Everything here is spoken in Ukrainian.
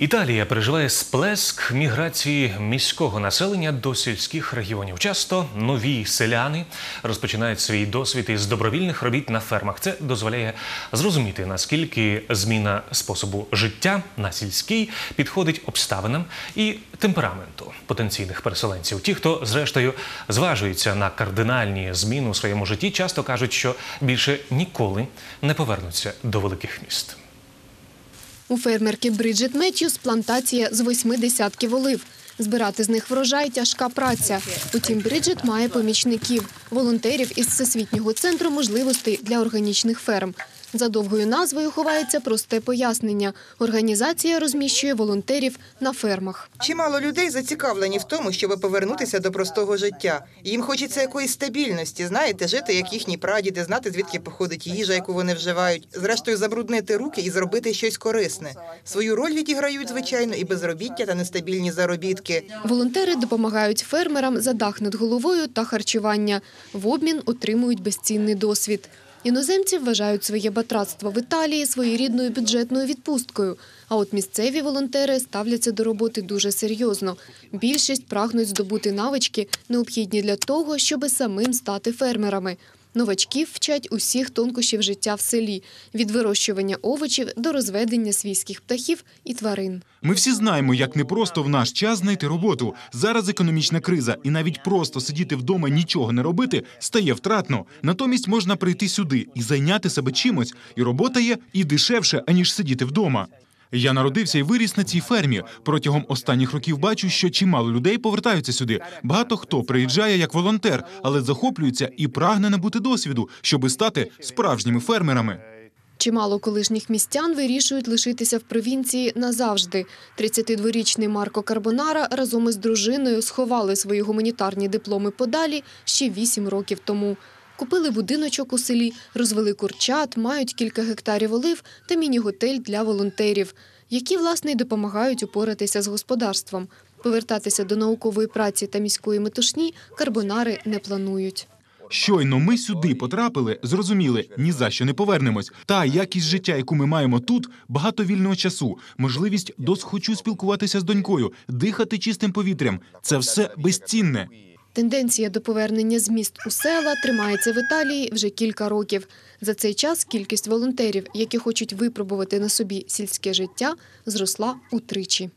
Італія переживає сплеск міграції міського населення до сільських регіонів. Часто нові селяни розпочинають свій досвід із добровільних робіт на фермах. Це дозволяє зрозуміти, наскільки зміна способу життя на сільський підходить обставинам і темпераменту потенційних переселенців. Ті, хто зрештою зважується на кардинальні зміни у своєму житті, часто кажуть, що більше ніколи не повернуться до великих міст. У фермерки Бриджит Меттьюс плантація з восьми десятків олив. Збирати з них врожай – тяжка праця. Утім, Бриджит має помічників – волонтерів із Всесвітнього центру можливостей для органічних ферм. За довгою назвою ховається просте пояснення. Організація розміщує волонтерів на фермах. Чимало людей зацікавлені в тому, щоб повернутися до простого життя. Їм хочеться якоїсь стабільності, знаєте, жити як їхні прадіди, знати звідки походить їжа, яку вони вживають, зрештою забруднити руки і зробити щось корисне. Свою роль відіграють, звичайно, і безробіття та нестабільні заробітки. Волонтери допомагають фермерам за дах над головою та харчування. В обмін отримують безцінний досвід. Іноземці вважають своє батратство в Італії своєрідною бюджетною відпусткою. А от місцеві волонтери ставляться до роботи дуже серйозно. Більшість прагнуть здобути навички, необхідні для того, щоби самим стати фермерами. Новачків вчать усіх тонкощів життя в селі – від вирощування овочів до розведення свійських птахів і тварин. Ми всі знаємо, як непросто в наш час знайти роботу. Зараз економічна криза, і навіть просто сидіти вдома нічого не робити стає втратно. Натомість можна прийти сюди і зайняти себе чимось, і робота є і дешевше, аніж сидіти вдома. Я народився і виріс на цій фермі. Протягом останніх років бачу, що чимало людей повертаються сюди. Багато хто приїжджає як волонтер, але захоплюється і прагне набути досвіду, щоби стати справжніми фермерами. Чимало колишніх містян вирішують лишитися в провінції назавжди. 32-річний Марко Карбонара разом із дружиною сховали свої гуманітарні дипломи подалі ще 8 років тому. Купили будиночок у селі, розвели курчат, мають кілька гектарів олив та міні-готель для волонтерів, які, власне, й допомагають упоратися з господарством. Повертатися до наукової праці та міської метушні карбонари не планують. Щойно ми сюди потрапили, зрозуміли, ні за що не повернемось. Та якість життя, яку ми маємо тут, багато вільного часу, можливість досхочу спілкуватися з донькою, дихати чистим повітрям. Це все безцінне. Тенденція до повернення з міст у села тримається в Італії вже кілька років. За цей час кількість волонтерів, які хочуть випробувати на собі сільське життя, зросла утричі.